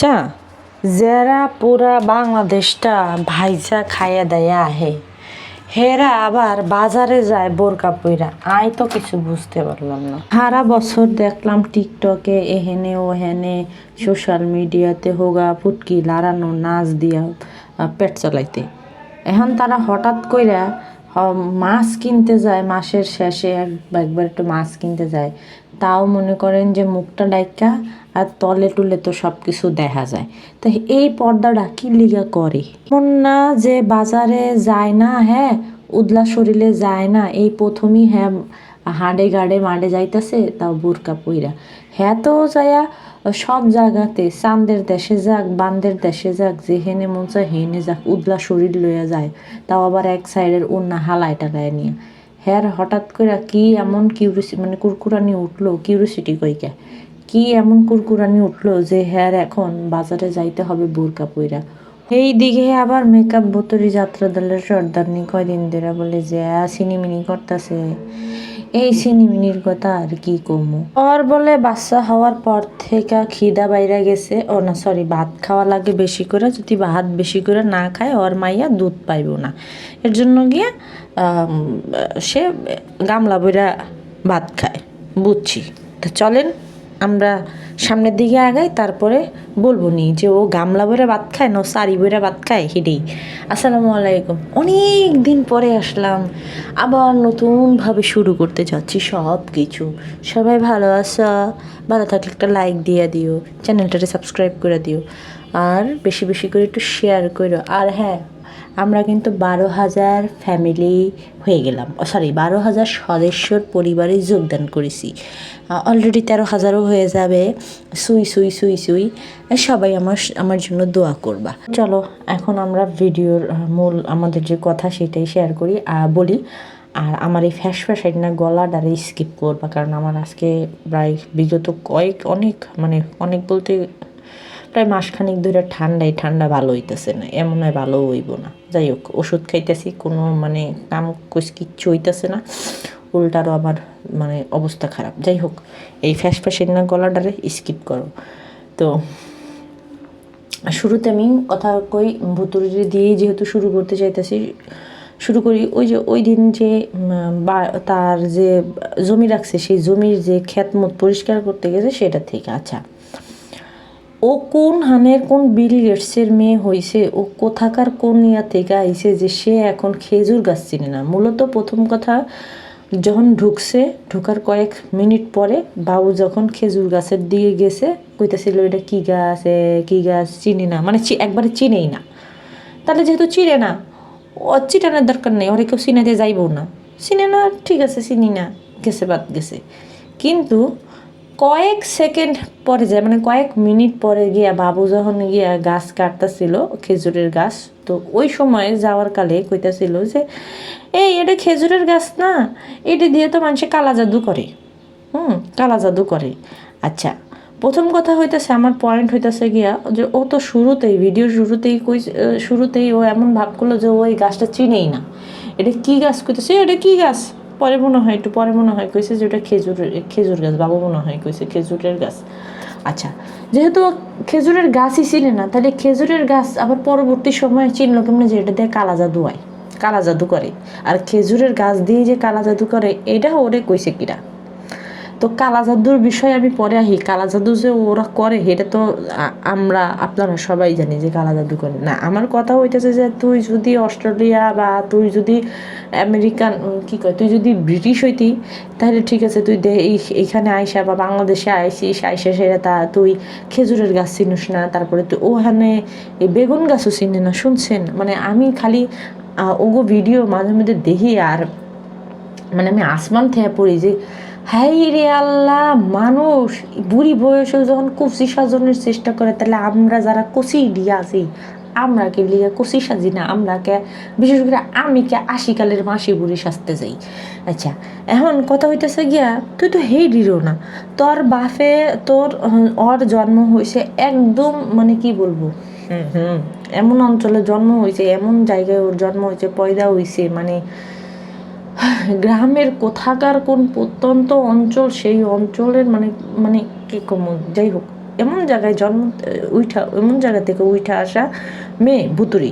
আচ্ছা যারা পুরা বাংলাদেশটা ভাইজা খাইয়া দেয়া আহে, হেরা আবার বাজারে যায় বোরকা পইরা। আই তো কিছু বুঝতে পারলাম না। সারা বছর দেখলাম টিকটকে এহেনে ওহেনে সোশ্যাল মিডিয়াতে হোগা ফুটকি লাড়ানো নাচ দিয়া পেট চালাইতে। এখন তারা হঠাৎ কইরা মাছ কিনতে যায় মাসের শেষে, এক, একবার একটু মাছ কিনতে যায়। তাও মনে করেন যে মুখটা ডাইকা আর তলে টুলে তো সব কিছু দেখা যায়। তো এই পর্দাটা কি লিগা করে? এমন না যে বাজারে যায় না হ্যাঁ উদলা শরীরে যায় না। এই প্রথমই হ্যাঁ হাঁড়ে গাড়ে মাডে যাইতেছে, তাও বুরকা পইরা। হ্যাঁ তো যায়া সব জায়গাতে চান্দের দেশে যাক বান্দের দেশে যাক যেহেনে মন চায় হেনে যাক, উদলা শরীর লইয়া যায়। তাও আবার এক সাইডের অন্য হালায় টালায় নিয়ে। হ্যার হঠাৎ করে কি এমন কিউরিসি মানে কুরকুরানি উঠল কিউরিসিটি কইকা? কি এমন কুরকুরানি উঠল যে, হ্যার, এখন বাজারে যাইতে হবে বোরকা পইরা। এই দিকে আবার মেকআপ বোতরি যাত্রা দলের সর্দারনি কয়দিন ধরে বলে যে সিনিমিনি করতেছে। এই সিনিমিনির কথা আর কি কমু? ওর বলে, বাচ্চা হওয়ার পর থেকে খিদা বাইরা গেছে। ও না সরি ভাত খাওয়া লাগে বেশি করে। যদি ভাত বেশি করে না খায়, ওর মাইয়া দুধ পাইব না। এর জন্য গিয়ে সে গামলা বইরা ভাত খায়, বুঝছি। তো চলেন আমরা সামনের দিকে আগাই, তারপরে বলব নি যে ও গামলা বইরা ভাত খায় না সারি বইরা ভাত খায়, হেডেই। আসসালামু আলাইকুম। অনেক দিন পরে আসলাম, আবার নতুনভাবে শুরু করতে যাচ্ছি সব কিছু। সবাই ভালো আছো? ভালো থাকলে একটা লাইক দিয়ে দিও, চ্যানেলটাকে সাবস্ক্রাইব করে দিও, আর বেশি বেশি করে একটু শেয়ার করো। আর হ্যাঁ আমরা কিন্তু বারো হাজার ফ্যামিলি হয়ে গেলাম। সরি বারো হাজার সদস্যর পরিবারে যোগদান করেছি। অলরেডি তেরো হাজারও হয়ে যাবে। সুই সুই সুই সুই। সবাই আমার আমার জন্য দোয়া করবা। চলো, এখন আমরা ভিডিওর মূল, আমাদের যে কথা সেটাই শেয়ার করি বলি। আর আমার এই ফ্যাশ ফ্যাশ না গলা গলাটারে স্কিপ করবা, কারণ আমার আজকে প্রায় বিগত কয়েক, অনেক মানে অনেক বলতে প্রায় মাসখানিক ধরে ঠান্ডায় ঠান্ডা ভালো হইতেছে না, এমন হয় ভালো হইব না। যাই হোক ওষুধ খাইতেছি, কোনো মানে কাম কিচ্ছু হইতেছে না, উল্টারও আমার মানে অবস্থা খারাপ। যাই হোক এই ফ্যাস ফ্যাসের না গলাটারে স্কিপ করো। তো, শুরুতে আমি কথা কই ভুতুরি দিয়েই যেহেতু শুরু করতে চাইতেছি, শুরু করি ওই যে ওই দিন যে বা- তার যে জমি রাখছে, সেই জমির যে খ্যাতমত পরিষ্কার করতে গেছে, সেটা থেকে। আচ্ছা ও কোন হানের কোন বিল গেটসের মেয়ে হইছে? ও কোথাকার কোন ইয়া থেকে আইছে যে সে এখন খেজুর গাছ চিনে না? মূলত প্রথম কথা, যখন ঢুকছে, ঢুকার কয়েক মিনিট পরে বাবু যখন খেজুর গাছের দিকে গেছে, কইতেছিল, এটা কী গাছ? কি গাছ? চিনি না। মানে একবারে চিনেই না। তাহলে যেহেতু চিনে না চিটানোর দরকার নেই, ওরে কেউ চিনাতে যাইবও না। চিনে না, ঠিক আছে, চিনি না, গেছে বাদ গেছে। কিন্তু কয়েক সেকেন্ড পরে যায় মানে কয়েক মিনিট পরে গিয়া বাবু যখন গিয়া গাছ কাটতেছিল, খেজুরের গাছ, তো ওই সময় যাওয়ার কালে কইতাছিল যে, এই, এটা খেজুরের গাছ না, এটা দিয়ে তো মানুষে কালা জাদু করে। হুম, কালা জাদু করে। আচ্ছা প্রথম কথা হইতেছে, আমার পয়েন্ট হইতেছে গিয়া যে, ও তো শুরুতেই ভিডিও শুরুতেই কই শুরুতেই ও এমন ভাব করল যে, ও এই গাছটা চিনেই না। এটা কি গাছ কইতেছে? এটা কি গাছ? পরে মনে হয়, একটু পরে মনে হয় কইছে যে ওটা খেজুর খেজুর গাছ, বাবু মনে হয় কইছে খেজুরের গাছ। আচ্ছা যেহেতু খেজুরের গাছই চিনে না, তাহলে খেজুরের গাছ আবার পরবর্তী সময়ে চিনলো কেমন যে এটা দিয়ে কালা জাদু হয়, কালা জাদু করে। আর খেজুরের গাছ দিয়ে যে কালা জাদু করে এটা ওরে কইছে কিরা? তো কালা জাদুর বিষয়ে আমি পরে আহি কালা জাদু যে ওরা করে এটা তো আমরা, আপনারা সবাই জানি যে কালা জাদু করে। না, আমার কথা হইতেছে যে তুই যদি অস্ট্রেলিয়া বা তুই যদি আমেরিকান কি কয়, তুই যদি ব্রিটিশ হইতি, তাহলে ঠিক আছে, তুই এইখানে আইসা বা বাংলাদেশে আইসিস, আইসা সেটা তা তুই খেজুরের গাছ চিনিস না, তারপরে তুই ওখানে এই বেগুন গাছও চিনি না, শুনছেন? মানে আমি খালি ওগো ভিডিও মাঝে মধ্যে দেখি আর মানে আমি আসমান থেকে পড়ি যে হাই রে আল্লাহ, মানুষ, বুড়ি বয়সে যখন কচি সাজানোর চেষ্টা করে, তাহলে আমরা যারা কচি দিয়ে আছি, আমরা কে লিগে কচি সাজি না? আমরা কে, বিশেষ করে আমি কে আশিকালের মাসি বুড়ি সাজতে যাই। আচ্ছা এখন কথা হইতেছে গিয়া, তুই তো দিরো না। তোর বাফে তোর ওর জন্ম হয়েছে একদম মানে কি বলব, হুম হুম, এমন অঞ্চলে জন্ম হয়েছে এমন জায়গায় ওর জন্ম হয়েছে পয়দা হয়েছে মানে গ্রামের কোথাকার কোন প্রত্যন্ত অঞ্চল, সেই অঞ্চলের মানে মানে কি কম, যাই হোক, এমন জায়গায় জন্ম উঠা এমন জায়গা থেকে উঠা আসা মেয়ে ভুতুরি।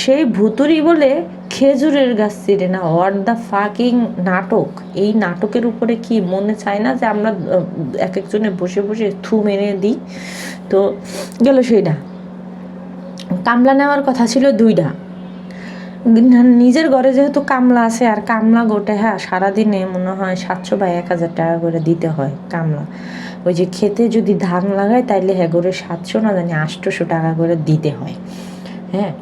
সেই ভুতুরি বলে খেজুরের গাছ চিরে না হোয়াট দ্য ফাকিং নাটক? এই নাটকের উপরে কি মনে চায় না যে আমরা এক একজনে বসে বসে থু মেরে দিই? তো গেল সেইটা কামলা নেওয়ার কথা ছিল দুইটা নিজের ঘরে যেহেতু কামলা আছে, আর কামলা গোটে হ্যাঁ সারাদিনে মনে হয় সাতশো বা এক হাজার টাকা করে দিতে হয় কামলা। ওই যে খেতে যদি ধান লাগায়, তাইলে হ্যাঁ করে সাতশো না জানি আটশোশো টাকা করে দিতে হয়। হ্যাঁ?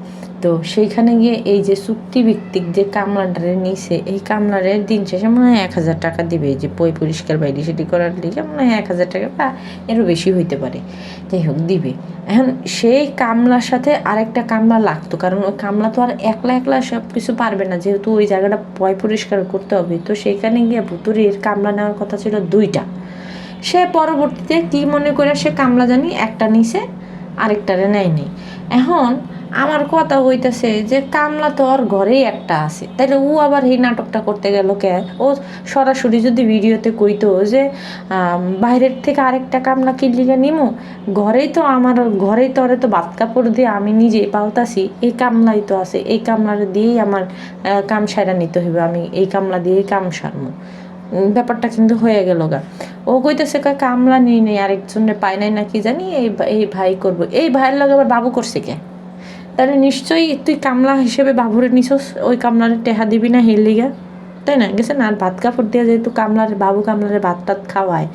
তো সেইখানে গিয়ে এই যে চুক্তিভিত্তিক যে কামলাটারে নিছে, এই কামলারের দিন শেষে মনে হয় এক হাজার টাকা দিবে। যে পই পরিষ্কার বাইরে সেটি করার লিগে মনে হয় এক হাজার টাকা বা এরও বেশি হইতে পারে। যাই হোক, দিবে। এখন সেই কামলার সাথে আরেকটা কামলা লাগতো, কারণ ওই কামলা তো আর একলা একলা সব কিছু পারবে না, যেহেতু ওই জায়গাটা পয় পরিষ্কার করতে হবে। তো সেইখানে গিয়ে ভুতুরির কামলা নেওয়ার কথা ছিল দুইটা। সে পরবর্তীতে কি মনে করে সে কামলা জানি একটা নিছে, আরেকটারে নেয়নি। এখন আমার কথা হইতেছে যে কামলা তো ওর ঘরেই একটা আছে। তাইলে ও আবার এই নাটকটা করতে গেল কে? ও সরাসরি যদি ভিডিওতে কইতো যে বাইরের থেকে আরেকটা কামলা কিনলিগা নিমু, ঘরেই তো আমার ঘরেই তো ওরে তো বাত কাপড় দিয়ে আমি নিজে পাওতাছি, এই কামলাই তো আছে, এই কামলার দিয়েই আমার কাম সারা নিতে হবে আমি এই কামলা দিয়েই কাম সারমু। ব্যাপারটা কিন্তু হয়ে গেল গা। ও কইতেছে কয়, কামলা নিয়ে নেই, আরেকজনে পায় নাই না কি জানি, এই এই ভাই করব। এই ভাইয়ের লগে আবার বাবু করছে কে? তাহলে নিশ্চয়ই তুই কামলা হিসেবে বাবুরে নিছস? ওই কামলারে টেহা দিবি না হের লিগা? তাই না? গেছে না, আর ভাত কাপড় দিয়ে যেহেতু কামলারে, বাবু কামলারে ভাত টাত খাওয়ায়,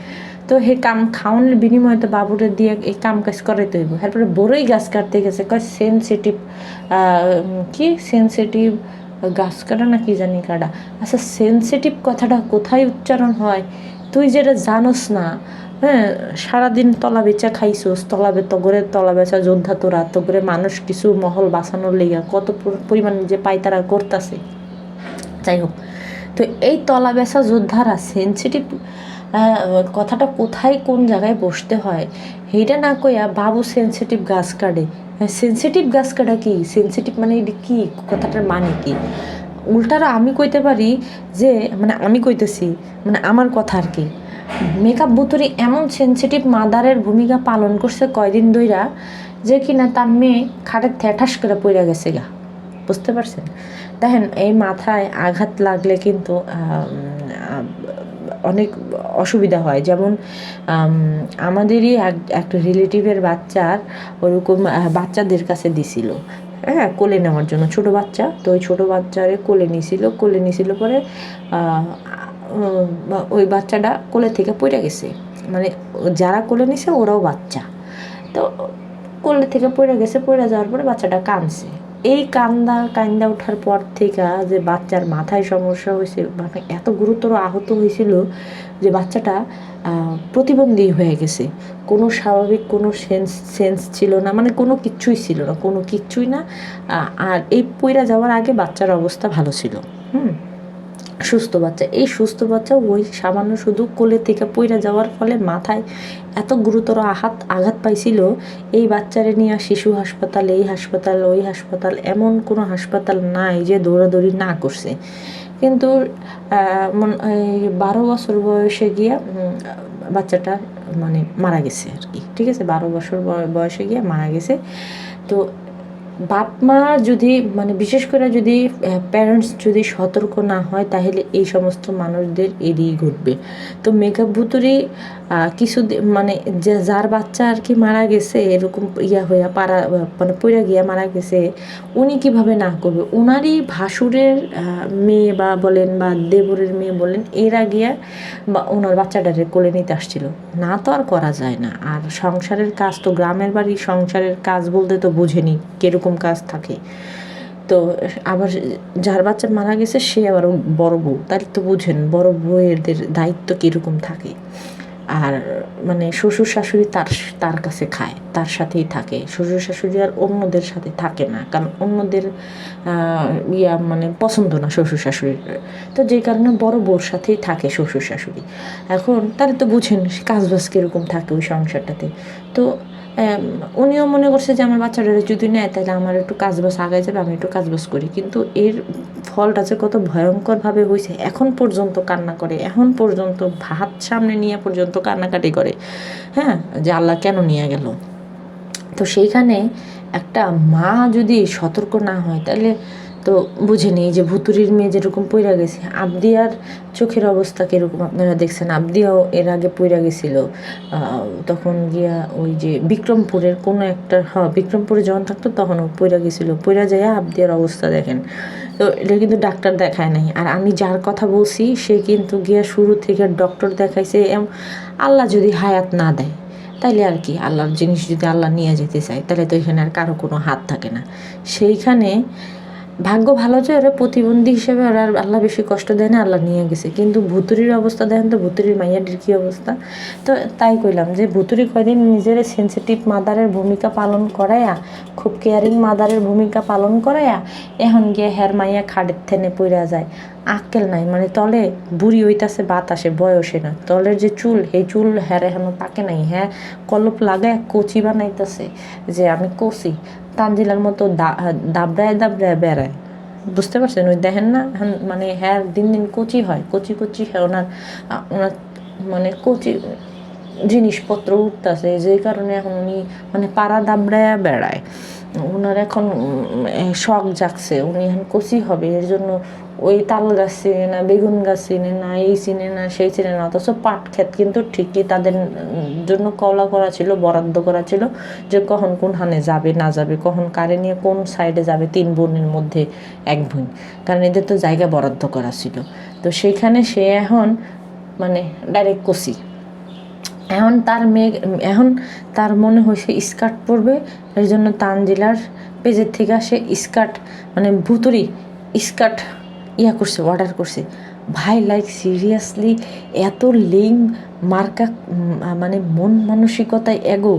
তো হে কাম, খাওয়ানোর বিনিময়ে তো বাবুরে দিয়ে এই কাম কাজ করে তো তারপরে বড়ই গাছ কাটতে গেছে, কয় সেন্সিটিভ কি? সেন্সিটিভ গাছ কাটা না কি জানি কাটা? আচ্ছা সেন্সিটিভ কথাটা কোথায় উচ্চারণ হয়? তুই যেটা জানোস না হ্যাঁ সারাদিন তলা বেচা খাইছোস, তলা তগরে তলা বেচা যোদ্ধা তোরা, তগরে মানুষ কিছু মহল বাঁচানোর লেগা কত পরিমাণ যে পাইতারা করতেছে। যাই হোক, তো এই তলা বেচা যোদ্ধারা সেন্সিটিভ কথাটা কোথায় কোন জায়গায় বসতে হয়, সেইটা না কইয়া বাবু সেন্সিটিভ গাছ কাটে। সেন্সিটিভ গাছ কাটা কি? সেন্সিটিভ মানে এটা কি? কথাটার মানে কি? উল্টারা আমি কইতে পারি যে মানে আমি কইতেছি মানে আমার কথা আর কি। মেকআপ বুতুরি এমন সেন্সিটিভ মাদারের ভূমিকা পালন করছে কয়দিন ধইরা যে কিনা তার মেয়ে খাটের থ্যাঠাস করে পড়ে গেছে গা। বুঝতে পারছেন? দেখেন, এই মাথায় আঘাত লাগলে কিন্তু অনেক অসুবিধা হয়। যেমন আমাদেরই এক একটা রিলেটিভের বাচ্চার ওরকম বাচ্চাদের কাছে দিছিল। হ্যাঁ কোলে নেওয়ার জন্য। ছোট বাচ্চা, তো ওই ছোটো বাচ্চারে কোলে নিছিল। কোলে নিছিল পরে ওই বাচ্চাটা কোলে থেকে পড়ে গেছে। মানে যারা কোলে নিছে ওরাও বাচ্চা। তো কোলে থেকে পড়ে গেছে, পড়ে যাওয়ার পরে বাচ্চাটা কাঁদছে। এই কান্দা কান্দা ওঠার পর থেকে যে বাচ্চার মাথায় সমস্যা হয়েছে মানে এত গুরুতর আহত হয়েছিল যে বাচ্চাটা প্রতিবন্ধী হয়ে গেছে। কোনো স্বাভাবিক, কোনো সেন্স সেন্স ছিল না মানে কোনো কিচ্ছুই ছিল না, কোনো কিচ্ছুই না। আর এই পইরা যাওয়ার আগে বাচ্চার অবস্থা ভালো ছিল। হুম। সুস্থ বাচ্চা। এই সুস্থ বাচ্চা ওই সামান্য শুধু কোলে থেকে পইরা যাওয়ার ফলে মাথায় এত গুরুতর আঘাত আঘাত পাইছিল, এই বাচ্চারে নিয়ে শিশু হাসপাতাল, এই হাসপাতাল, ওই হাসপাতাল, এমন কোনো হাসপাতাল নাই যে দৌড়াদৌড়ি না করছে। কিন্তু বারো বছর বয়সে গিয়া বাচ্চাটা মানে মারা গেছে আর কি। ঠিক আছে? বারো বছর বয়- বয়সে গিয়ে মারা গেছে। তো বাপ মা যদি মানে বিশেষ করে যদি প্যারেন্টস যদি সতর্ক না হয়, তাহলে এই সমস্ত মানুষদের এড়িয়ে ঘটবে। তো মেকআপ ভুতুরি কিছু মানে যে যার বাচ্চা আর কি মারা গেছে, এরকম ইয়া হইয়া পাড়া মানে পইরা গিয়া মারা গেছে, উনি কীভাবে না করবে? ওনারই ভাসুরের মেয়ে বা বলেন বা দেবরের মেয়ে বলেন, এরা গিয়া বা ওনার বাচ্চাটারে কোলে নিতে আসছিল। না তো আর করা যায় না। আর সংসারের কাজ তো গ্রামের বাড়ি, সংসারের কাজ বলতে তো বুঝেনি কীরকম কাজ থাকে। তো আবার যার বাচ্চা মারা গেছে, সে আবার বড় বউ। তাহলে তো বুঝেন, বড় বউয়েদের দায়িত্ব কীরকম থাকে। আর মানে শ্বশুর শাশুড়ি তার তার কাছে খায়, তার সাথেই থাকে। শ্বশুর শাশুড়ি আর অন্যদের সাথে থাকে না, কারণ অন্যদের ইয়া মানে পছন্দ না শ্বশুর শাশুড়ির। তো যে কারণে বড় বোর সাথেই থাকে শ্বশুর শাশুড়ি। এখন তারা তো বুঝেন কাজবাজ কীরকম থাকে ওই সংসারটাতে। তো উনিও মনে করছে যে, আমার বাচ্চাটা যদি নেয়, তাহলে আমার একটু কাজবাজ আগে যাবে, আমি একটু কাজবাজ করি। কিন্তু এর ফলটা যে কত ভয়ঙ্করভাবে হয়েছে এখন পর্যন্ত কান্না করে, এখন পর্যন্ত ভাত সামনে নিয়ে পর্যন্ত কান্নাকাটি করে। হ্যাঁ? যে আল্লাহ কেন নিয়ে গেল? তো সেইখানে একটা মা যদি সতর্ক না হয়, তাহলে তো বুঝে নেই যে ভুতুরির মেয়ে যেরকম পইরা গেছে। আবদিয়ার চোখের অবস্থা কীরকম আপনারা দেখছেন? আবদিয়াও এর আগে পইরা গেছিল। তখন গিয়া ওই যে বিক্রমপুরের কোনো একটা হ্যাঁ বিক্রমপুরে যখন থাকতো তখন ও পইরা গেছিল। পইরা যায় আবদিয়ার অবস্থা দেখেন। তো এটা কিন্তু ডাক্তার দেখায় নাই। আর আমি যার কথা বলছি, সে কিন্তু গিয়া শুরু থেকে ডক্টর দেখাইছে এম- আল্লাহ যদি হায়াত না দেয়, তাইলে আর কি আল্লাহর জিনিস যদি আল্লাহ নিয়ে যেতে চায় তাহলে তো এখানে আর কারও কোনো হাত থাকে না। সেইখানে ভাগ্য ভালো যে ওরা প্রতিবন্ধী হিসেবে ওরা আল্লাহ বেশি কষ্ট দেয় না, আল্লাহ নিয়ে গেছে। কিন্তু ভুতুরির অবস্থা দেখেন তো, ভুতুরির মাইয়াটির কী অবস্থা? তো তাই কইলাম যে ভুতুরি কয়দিন নিজের সেন্সিটিভ মাদারের ভূমিকা পালন করাইয়া খুব কেয়ারিং মাদারের ভূমিকা পালন করাইয়া এখন গিয়ে হের মাইয়া খাড়ের থেনে পইরা যায়। আক্কেল নাই মানে তলে বুড়ি হইতাছে বাতাসে, বয়সে না। তলের যে চুল এই চুল হ্যার এখনও পাকে নাই হ্যাঁ? কলপ লাগায় কচি বানাইতেছে, যে আমি কচি। তানজিলার মতো দাবড়ায় দাবড়ায় বেড়ায়। বুঝতে পারছেন? ওই দেখেন না? এখন মানে হ্যাঁ দিন দিন কচি হয়, কচি কচি হ্যাঁ ওনার ওনার মানে কচি জিনিসপত্র উঠতেছে যেই কারণে এখন উনি মানে পাড়া দাবড়ায় বেড়ায়। ওনার এখন শখ জাগছে। উনি এখন কচি হবে, এর জন্য ওই তাল গাছ চিনে না, বেগুন গাছ চিনে না, এই চিনে না, সেই চিনে না, অথচ পাট ক্ষেত কিন্তু ঠিকই তাদের জন্য কলা করা ছিল, বরাদ্দ করা ছিল যে কখন কোন হানে যাবে, না যাবে, কখন কারে নিয়ে কোন সাইডে যাবে, তিন বোনের মধ্যে এক বোন। কারণ এদের তো জায়গা বরাদ্দ করা ছিল। তো সেইখানে সে এখন মানে ডাইরেক্ট কষি এখন তার মেয়ে এখন তার মনে হয়েছে স্কার্ট পরবে এর জন্য তানজিলার পেজের থেকে সে স্কার্ট মানে ভুতুরি স্কার্ট ইয়া করছে অর্ডার করছে। ভাই লাইক সিরিয়াসলি এত লিঙ্ক মার্কা মানে মন মানসিকতায় এগো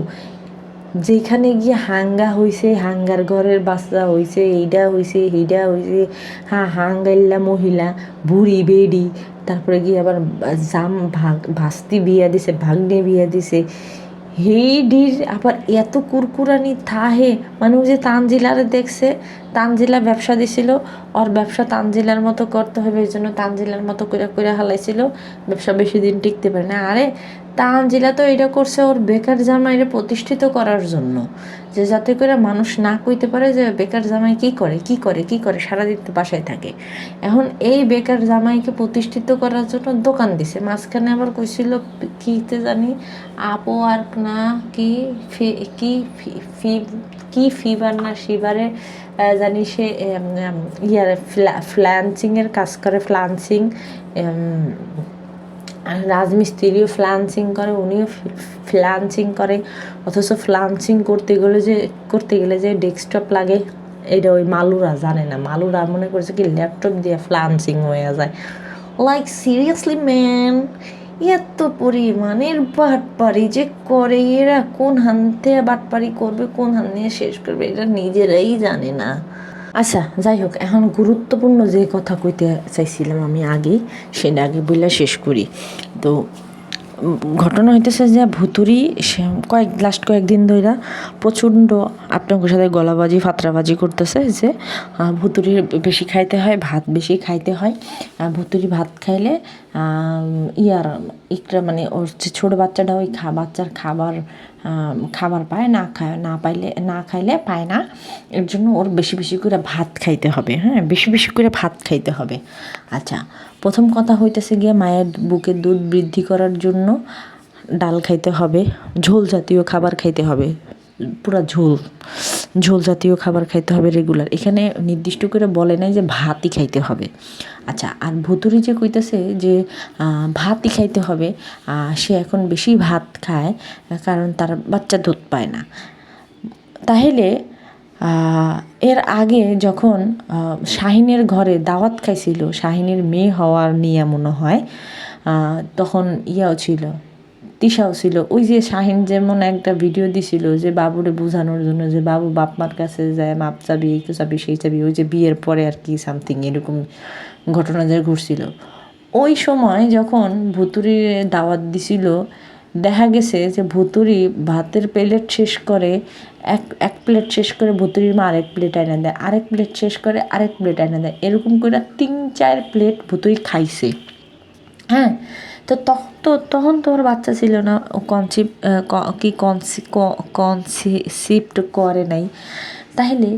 যেখানে গিয়ে হাঙ্গা হইছে, হাঙ্গার ঘরের বাচ্চা হইছে এইটা হইছে এইটা হইছে হ্যাঁ হাঙ্গাইল্লা মহিলা, বুড়ি, বেডি তারপরে গিয়ে আবার জাম ভাগ, ভাস্তি বিয়া দিছে, ভাগ্নে বিয়া দিছে। হেইডির আবার এত কুরকুরানি থাহে মানে ওই যে তানজিলারে দেখছে তানজিলা ব্যবসা দিছিল ওর ব্যবসা তানজিলার মতো করতে হবে এই জন্য তানজিলার মতো করে করে হালাইছিল ব্যবসা বেশি দিন টিকতে পারে না। আরে তানজিলা তো এটা করছে ওর বেকার জামাইরে প্রতিষ্ঠিত করার জন্য। যে যাতে করে মানুষ না কইতে পারে যে বেকার জামাই কি করে কি করে কি করে সারাদিন তো বাসায় থাকে। এখন এই বেকার জামাইকে প্রতিষ্ঠিত করার জন্য দোকান দিছে। মাঝখানে আবার কইছিল কিতে জানি আপো আর না কি ফি- কি ফি- কি ফিভার না আহ, জানি সে ইয়ার ফ্ল্যান্সিংয়ের কাজ করে, ফ্লান্সিং রাজমিস্ত্রিও ফ্লান্সিং করে, উনিও ফ্লান্সিং করে, অথচ ফ্লান্সিং করতে গেলে যে, করতে গেলে যে ডেস্কটপ লাগে, এটা ওই মালুরা জানে না। মালুরা মনে করছে কি, ল্যাপটপ দিয়ে ফ্লান্সিং হয়ে যায়। লাইক সিরিয়াসলি ম্যান এত পরিমাণের বাটপারি যে করে, এরা কোন হানতে বাটপারি করবে, কোন হান নিয়ে শেষ করবে, এটা নিজেরাই জানে না। আচ্ছা যাই হোক, এখন গুরুত্বপূর্ণ যে কথা কইতে চাইছিলাম আমি আগে, সেটা আগে বইলা শেষ করি। তো ঘটনা হইতেছে যে ভুতুরি, সে কয়েক লাস্ট কয়েকদিন ধইরা প্রচণ্ড আপনার সাথে গলাবাজি, ফাতরাবাজি করতেছে যে ভুতুরি বেশি খাইতে হয়, ভাত বেশি খাইতে হয়। ভুতুরি ভাত খাইলে ইয়ার ইকরা মানে ওর যে ছোটো বাচ্চাটা ওই খা, বাচ্চার খাবার খাবার পায়, না খায়, না পাইলে, না খাইলে পায় না। এর জন্য ওর বেশি বেশি করে ভাত খাইতে হবে হ্যাঁ? বেশি বেশি করে ভাত খাইতে হবে। আচ্ছা প্রথম কথা হইতেছে গিয়ে মায়ের বুকের দুধ বৃদ্ধি করার জন্য ডাল খাইতে হবে, ঝোল জাতীয় খাবার খাইতে হবে, পুরা ঝোল ঝোল জাতীয় খাবার খাইতে হবে রেগুলার এখানে নির্দিষ্ট করে বলে নাই যে ভাতই খাইতে হবে। আচ্ছা আর ভুতুরি যে কইতেছে যে ভাতই খাইতে হবে সে এখন বেশি ভাত খায়, কারণ তার বাচ্চা দুধ পায় না। তাহলে এর আগে যখন শাহিনের ঘরে দাওয়াত খাইছিল, শাহিনের মেয়ে হওয়ার নিয়ে মনে হয় তখন ইয়াও ছিল, তিশাও ছিল। ওই যে শাহিন যেমন একটা ভিডিও দিছিল যে বাবুরে বোঝানোর জন্য যে বাবু বাপ মার কাছে যায়, মাপ চাবি, এই চাবি, সেই চাবি, ওই যে বিয়ের পরে আর কি সামথিং এরকম ঘটনা যে ঘটছিল। ওই সময় যখন ভুতুরি দাওয়াত দিছিল, দেখা গেছে যে ভুতুরি ভাতের প্লেট শেষ করে এক এক প্লেট শেষ করে ভুতুরির মা আরেক প্লেট এনে দেয়, আরেক প্লেট শেষ করে আরেক প্লেট এনে দেয়। এরকম করে তিন, চার প্লেট ভুতুরি খাইছে। হ্যাঁ? তো তখন তো তখন তো ওর বাচ্চা ছিল না কনসিপ কি কনসি কনসিপ্ট করে নাই। তাহলে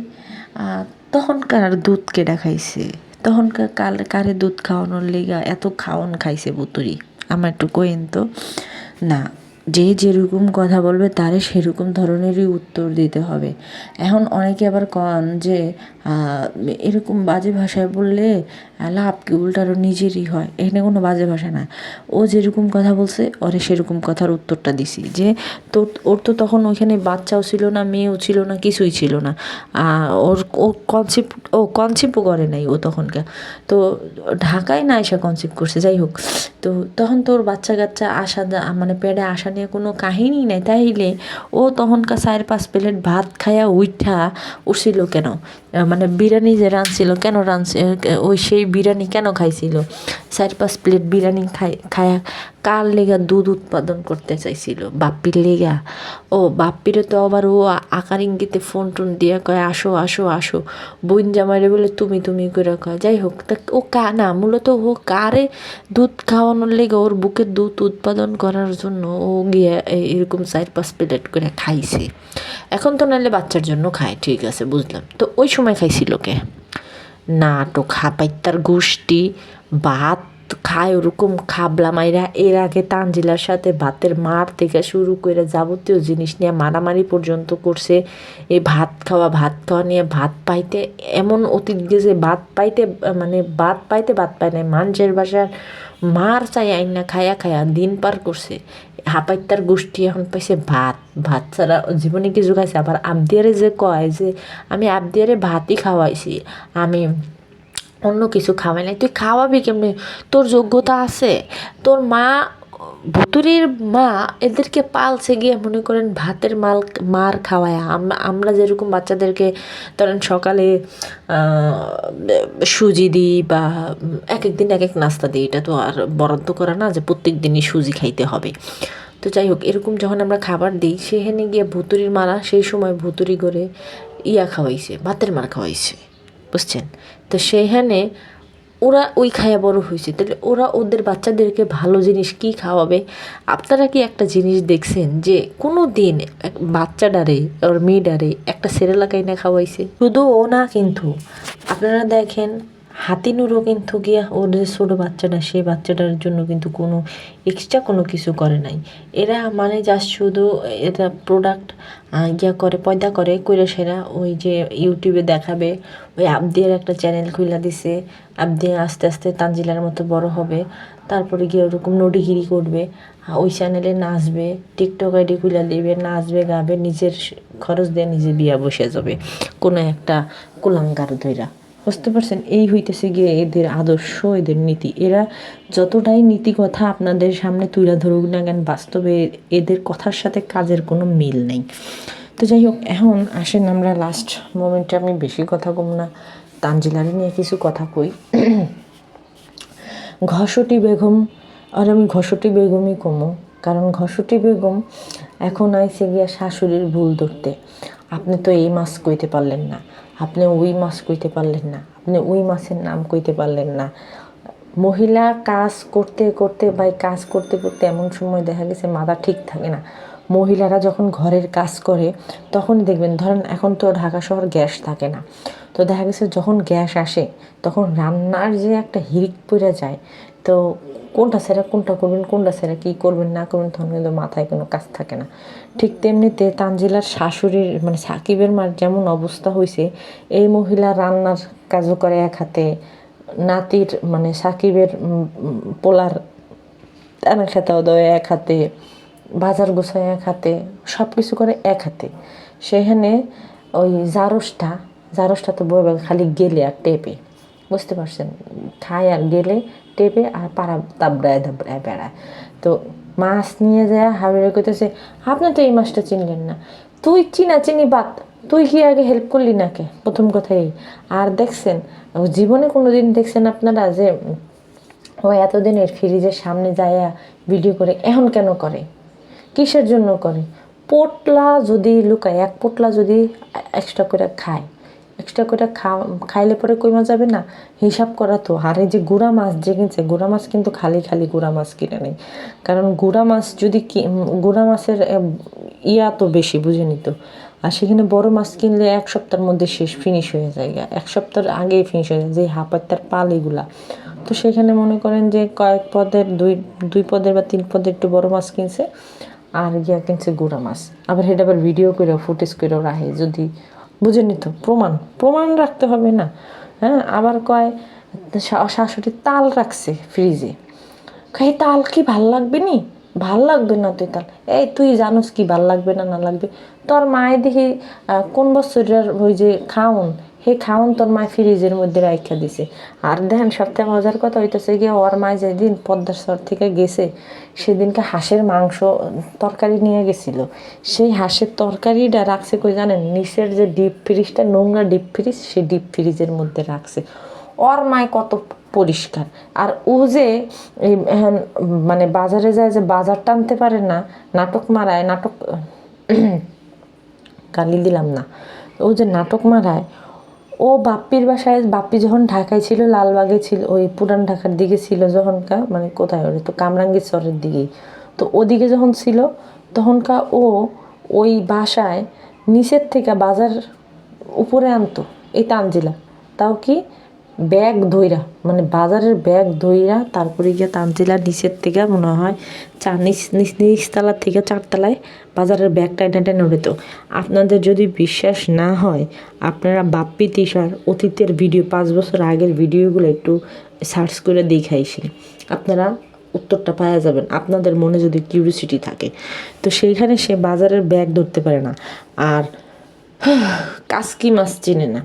তখনকার দুধ কেডা খাইছে? তখনকার কাল কারে দুধ খাওয়ানোর লেগা এত খাওয়ান খাইছে বুতুরি আমার একটু কোয়েন তো। না যে যেরকম কথা বলবে, তারে সেরকম ধরনেরই উত্তর দিতে হবে। এখন অনেকে আবার কন যে এরকম বাজে ভাষায় বললে লাভ কি, উল্টারও নিজেরই হয়। এখানে কোনো বাজে ভাষা না। ও যেরকম কথা বলছে, ওরে সেরকম কথার উত্তরটা দিছি। যে, তোর, ওর তো তখন ওইখানে বাচ্চাও ছিল না, মেয়েও ছিল না, কিছুই ছিল না। ওর, ও কনসেপ্ট ও কনসেপ্টও করে নাই ও তখনকার। তো ঢাকায় না এসে কনসেপ্ট করছে, যাই হোক। তো তখন তোর বাচ্চা কাচ্চা আসা মানে পেটে আসা নিয়ে কোনো কাহিনী নাই তাইলে ও তখনকার চার পাঁচ প্লেট ভাত খায়া উঠা উঠছিল কেন? মানে বিরিয়ানি যে রাঁধছিল, কেন রাঁধছে ওই সেই বিরিয়ানি কেন খাইছিল? চার পাঁচ প্লেট বিরিয়ানি খাই, খায়া কার লেগা দুধ উৎপাদন করতে চাইছিল? বাপ্পির লেগা? ও, বাপ্পিরে তো আবার ও আকার ইঙ্গিতে ফোন টোন দিয়ে কয়, আসো আসো আসো। বোন জামাইরে বলে, তুমি তুমি করে কয়। যাই হোক, তা ও কা, না, মূলত ও কারে দুধ খাওয়ানোর লেগে ওর বুকের দুধ উৎপাদন করার জন্য ও গিয়ে এরকম চার পাঁচ প্লেট করে খাইছে। এখন তো নাহলে বাচ্চার জন্য খায়, ঠিক আছে, বুঝলাম। তো ওই সময় খাইছিল কে? নাটক হাপাইতার গোষ্ঠী, ভাত খায় ওরকম খাবলা মাইরা। এর আগে তানজিলার সাথে ভাতের মার থেকে শুরু করে যাবতীয় জিনিস নিয়ে মারামারি পর্যন্ত করছে। এই ভাত খাওয়া ভাত খাওয়া নিয়ে ভাত পাইতে, এমন অতীত গেছে, ভাত পাইতে মানে ভাত পাইতে ভাত পায় না মানুষের বাসার মার চাই আইনা খায়া খায়া দিন পার করছে। হাপাইতার গোষ্ঠী এখন পাইছে ভাত। ভাত ছাড়া জীবনে কিছু খাইছে আবার আবদিয়ারে যে কয় যে, আমি আবদিয়ারে ভাতই খাওয়াইছি আমি অন্য কিছু খাওয়াই নাই। তুই খাওয়াবি কেমনি? তোর যোগ্যতা আছে। তোর মা ভুতুরির মা এদেরকে পালছে গিয়ে মনে করেন ভাতের মাল মার খাওয়ায়। আমরা যেরকম বাচ্চাদেরকে ধরেন সকালে সুজি দিই বা এক এক দিন এক এক নাস্তা দিই, এটা তো আর বরাদ্দ করা না যে প্রত্যেক দিনই সুজি খাইতে হবে। তো যাই হোক, এরকম যখন আমরা খাবার দিই সেখানে গিয়ে ভুতুরির মারা সেই সময় ভুতুরি করে ইয়া খাওয়াইছে, ভাতের মার খাওয়াইছে, বুঝছেন? তো সেইখানে ওরা ওই খায়া বড় হয়েছে। তাহলে ওরা ওদের বাচ্চাদেরকে ভালো জিনিস কি খাওয়াবে? আপনারা কি একটা জিনিস দেখছেন যে কোনো দিন এক বাচ্চাডারে ওর মেয়েডারে একটা সেরেলা কাইনা খাওয়াইছে? শুধু ও না কিন্তু। আপনারা দেখেন হাতিনুরও কিন্তু গিয়া ওর যে ছোটো বাচ্চাটা সেই বাচ্চাটার জন্য কিন্তু কোনো এক্সট্রা কোনো কিছু করে নাই। এরা মানে জাস্ট শুধু এটা প্রোডাক্ট ইয়া করে, পয়দা করে, কইরা সেরা ওই যে ইউটিউবে দেখাবে, ওই আবদিয়ার একটা চ্যানেল খুলে দিছে, আবদিয়া আস্তে আস্তে তানজিলার মতো বড় হবে, তারপরে গিয়ে ওরকম নডিগিরি করবে ওই চ্যানেলে নাচবে টিকটক আইডি খুলে দিবে, নাচবে, গাবে, নিজের খরচ দিয়ে নিজে বিয়া বসে যাবে, কোনো একটা কুলাঙ্গার ধইরা। বুঝতে পারছেন এই হইতেছে গিয়ে এদের আদর্শ, এদের নীতি। এরা যতটাই নীতি কথা আপনাদের সামনে তুলে ধরুক না কেন, বাস্তবে এদের কথার সাথে কাজের কোনো মিল নেই। তো যাই হোক, এখন আসেন আমরা লাস্ট মোমেন্টে আমি বেশি কথা কম না। তানজিলারি নিয়ে কিছু কথা কই। ঘসটি বেগম, আর আমি ঘসটি বেগমই কমো। কারণ ঘসটি বেগম এখন আইসে গিয়া শাশুড়ির ভুল ধরতে। আপনি তো এই মাছ কইতে পারলেন না। আপনি ওই মাছ কইতে পারলেন না, আপনি ওই মাছের নাম কইতে পারলেন না। মহিলা কাজ করতে করতে বা কাজ করতে করতে এমন সময় দেখা গেছে মাথা ঠিক থাকে না। মহিলারা যখন ঘরের কাজ করে তখন দেখবেন, ধরেন এখন তো ঢাকা শহর গ্যাস থাকে না। তো দেখা গেছে যখন গ্যাস আসে, তখন রান্নার যে একটা হিরিক পড়ে যায় তো কোনটা সেরা, কোনটা করবেন, কোনটা সেরা, কী করবেন, না করবেন, তখন কিন্তু মাথায় কোনো কাজ থাকে না। ঠিক তেমনিতে তানজিলার শাশুড়ির মানে সাকিবের মার যেমন অবস্থা হয়েছে এই মহিলা রান্নার কাজও করে এক হাতে, নাতির মানে সাকিবের পোলার টানা খেতাও দেয় এক হাতে, বাজার গোছায় এক হাতে সব কিছু করে এক হাতে। সেখানে ওই জারসটা জারসটা তো বই খালি গেলে আর টেপে। বুঝতে পারছেন, খায় আর গেলে টেপে আর পাড়া দাবড়ায় দাবড়ায় বেড়ায়। তো মাছ নিয়ে যায় হাবিরে কইতেছে, আপনি তো এই মাছটা চিনলেন না। তুই চিনা চিনি বাদ, তুই কি আগে হেল্প করলি নাকে? প্রথম কথাই। এই। আর দেখছেন, জীবনে কোনো দিন দেখছেন আপনারা যে, ও এতদিনের ফ্রিজের সামনে যায় ভিডিও করে এখন কেন করে? কিসের জন্য করে? পোটলা যদি লুকায়, এক পোটলা যদি এক্সট্রা করে খায় এক্সট্রা করে খাওয়া খাইলে পরে কইমা যাবে না। হিসাব করা তো, আর এই যে গুড়া মাছ যে কিনছে, গুড়া মাছ কিন্তু খালি খালি গুড়া মাছ কিনে নেই। কারণ গুড়া মাছ যদি গুড়া মাছের ইয়া তো বেশি, বুঝে নিত আর সেখানে বড় মাছ কিনলে এক সপ্তাহের মধ্যে শেষ ফিনিশ হয়ে যায়। এক সপ্তাহের আগেই ফিনিশ হয়ে যায়, যে হাপাত্তার পাল এগুলা। তো সেখানে মনে করেন যে কয়েক পদের, দুই দুই পদের বা তিন পদের একটু বড় মাছ কিনছে, আর গিয়া কিনছে গুড়া মাছ। আবার সেটা আবার ভিডিও করে ফুটেজ করে রাখে। যদি বুঝে নিত প্রমাণ প্রমাণ রাখতে হবে না। হ্যাঁ আবার কয় শাশুড়ি তাল রাখছে ফ্রিজে খাই তাল কি ভালো লাগবে নি? ভালো লাগবে না তুই তাল। এই তুই জানোস কি ভালো লাগবে না না লাগবে? তোর মায়ে দেখি কোন বছরের ওই যে খাউন? হে খাওন তোর মায় ফ্রিজের মধ্যে রাখা দিছে। আর দেখেন সবথেকে মজার কথা হইতেছে গিয়ে ওর মায় যেদিন পদ্মার সর থেকে গেছে, সেদিনকে হাঁসের মাংস তরকারি নিয়ে গেছিল। সেই হাঁসের তরকারিটা রাখছে কই জানেন? নিচের যে ডিপ ফ্রিজটা নোংরা ডিপ ফ্রিজ সেই ডিপ ফ্রিজের মধ্যে রাখছে। ওর মায় কত পরিষ্কার। আর ও যে মানে বাজারে যায় যে বাজার টানতে পারে না, নাটক মারায়, নাটক, গালি দিলাম না। ও যে নাটক মারায় ও বাপ্পির বাসায়, বাপ্পি যখন ঢাকায় ছিল, লালবাগে ছিল, ওই পুরান ঢাকার দিকে ছিল যখনকা মানে কোথায় ওরে, তো কামরাঙ্গীরচরের দিকেই। তো ওদিকে যখন ছিল তখনকা ও ওই বাসায় নিচের থেকে বাজার উপরে আনতো, এই তানজিলা। তাও কি ব্যাগ ধইরা মানে বাজারের ব্যাগ ধইরা তারপরে গিয়ে তানজিলা নিচের থেকে মনে হয় চার নিচ নিচ নিচতলার থেকে চারতলায় বাজারের ব্যাগটা টেনে টেনে উঠেতো আপনাদের যদি বিশ্বাস না হয়, আপনারা বাপ্পি তিসার অতীতের ভিডিও, পাঁচ বছর আগের ভিডিওগুলো একটু সার্চ করে দেখাইছেন আপনারা উত্তরটা পাওয়া যাবেন। আপনাদের মনে যদি কিউরিসিটি থাকে। তো সেইখানে সে বাজারের ব্যাগ ধরতে পারে না। আর কাসকি মাছ চিনে না।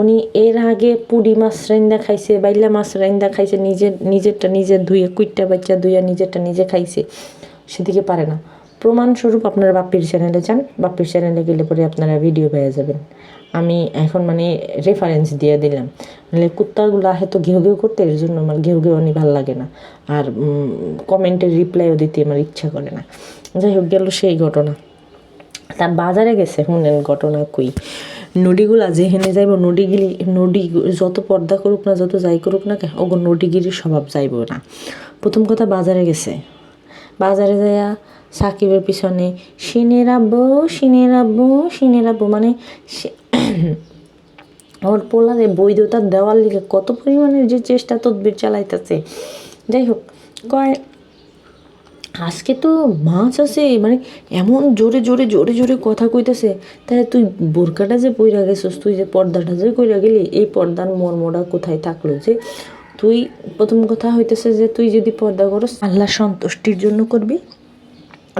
উনি এর আগে পুডি মাছ রাইন্দা খাইছে, বাইলা মাছ রাইন্দা খাইছে নিজের নিজেরটা নিজে ধুয়ে, কুইটটা বাচ্চা ধুয়ে নিজেরটা নিজে খাইছে, সেদিকে পারে না। প্রমাণস্বরূপ আপনারা বাপ্পির চ্যানেলে যান, বাপ্পির চ্যানেলে গেলে পরে আপনারা ভিডিও পেয়ে যাবেন। আমি এখন মানে রেফারেন্স দিয়ে দিলাম। মানে কুত্তাগুলো আহে তো ঘেউ ঘেউ করতে, এর জন্য আমার ঘেউ ঘেউ অনেক ভালো লাগে না। আর কমেন্টের রিপ্লাইও দিতে আমার ইচ্ছা করে না। যাই হোক, গেল সেই ঘটনা। তার বাজারে গেছে, শুনেন ঘটনা কই। নদীগুলা যেখানে যাইব নদীগিরি নদী যত পর্দা করুক না, যত যাই করুক না ওগো নদীগিরির স্বভাব যাইব না। প্রথম কথা বাজারে গেছে। বাজারে যাইয়া সাকিবের পিছনে, সিনের আব্বু সিনের আব্বু সিনের আব্বু মানে ওর পোলারে বৈধতা দেওয়ার লিগে কত পরিমাণের যে চেষ্টা তদবির চালাইতেছে। যাই হোক, কয় আজকে তো মাছ আছে মানে এমন জোরে জোরে জোরে জোরে কথা কইতেছে। তাহলে তুই বোরকাটা যে পইরা গেছিস, তুই যে পর্দাটা যে কইরা গেলি, এই পর্দার মর্মটা কোথায় থাকল যে তুই প্রথম কথা হইতেছে যে তুই যদি পর্দা করস আল্লাহ সন্তুষ্টির জন্য করবি।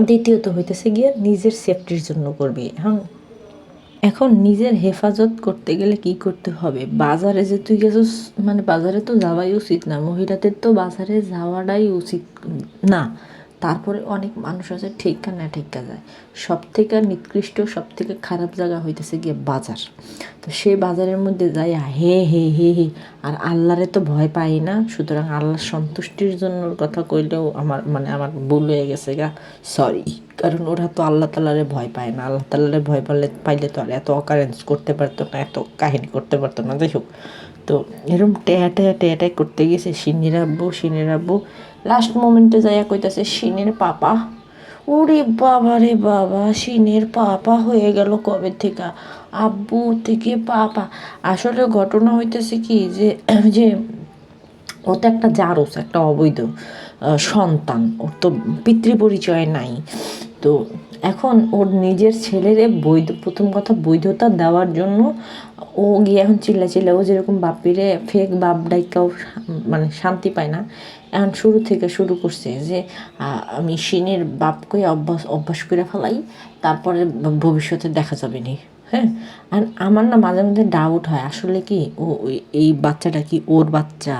দ্বিতীয়ত হইতেছে গিয়ে নিজের সেফটির জন্য করবি। এখন এখন নিজের হেফাজত করতে গেলে কি করতে হবে? বাজারে যে তুই গেছিস মানে বাজারে তো যাওয়াই উচিত না, মহিলাদের তো বাজারে যাওয়াটাই উচিত না। তারপরে অনেক মানুষ আছে, ঠিকা না ঠিকা যায়। সব থেকে নিকৃষ্ট সব থেকে খারাপ জায়গা হইতেছে গিয়ে বাজার। তো সেই বাজারের মধ্যে যাই হে হে হে হে, আর আল্লাহরে তো ভয় পাই না। সুতরাং আল্লাহর সন্তুষ্টির জন্য কথা কইলেও আমার মানে আমার ভুল হয়ে গেছে গা। সরি কারণ ওরা তো আল্লাহ তালারে ভয় পায় না। আল্লাহ তালারে ভয় পাইলে পাইলে তো আর এত অকারেন্স করতে পারতো না, এত কাহিনী করতে পারতো না। যাই হোক, তো এরকম টেয়া টেয়া টেয়া টেয়া করতে গেছে সিনির আব্বু সিনির আব্বু লাস্ট মোমেন্টে যাইয়া কইতাছে সিনের পাপা। ওরে বাবা রে বাবা সিনের পাপা হয়ে গেল কবে থেকে? আব্বু থেকে পাপা। আসলে ঘটনা হইতেছে কি যে যে ও তো একটা জারস, একটা অবৈধ সন্তান। ওর তো পিতৃ পরিচয় নাই। তো এখন ওর নিজের ছেলেরে বৈধ, প্রথম কথা বৈধতা দেওয়ার জন্য ও গিয়ে এখন চিল্লা চিল্লা ও যেরকম বাপিরে ফেক বাপ ডাইকাও মানে শান্তি পায় না। এখন শুরু থেকে শুরু করছে যে আমি সিনের বাপকে অভ্যাস অভ্যাস করে ফেলাই, তারপরে ভবিষ্যতে দেখা যাবে নি। হ্যাঁ? আর আমার না মাঝে মধ্যে ডাউট হয়। আসলে কি? ও এই বাচ্চাটা কি ওর বাচ্চা?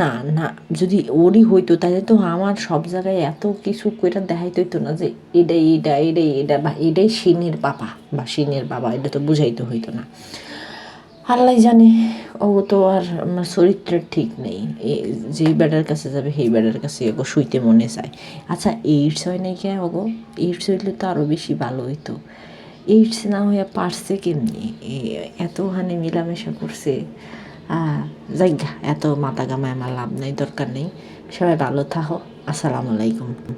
না না, যদি ওরই হইতো, তাহলে তো আমার সব জায়গায় এত কিছু করে দেখাইতে হইতো না যে এটাই এটা এটাই এটা, বা এটাই সিনের বাবা বা সিনের বাবা, এটা তো বুঝাইতে হইতো না। আল্লাহ জানে ও তো আর আমার চরিত্রের ঠিক নেই। যেই বেডার কাছে যাবে সেই বেডার কাছে ওগো শুইতে মনে চায়। আচ্ছা এইডস হয় নাই কে ওগো? এইডস হইলে তো আরও বেশি ভালো হইতো। এইডস না হইয়া পারছে কেমনি? এ- এতখানি মিলামেশা করছে। যাই গা, এত মাথা গামায় আমার লাভ নাই দরকার নেই। সবাই ভালো থাকো। আসসালামু আলাইকুম।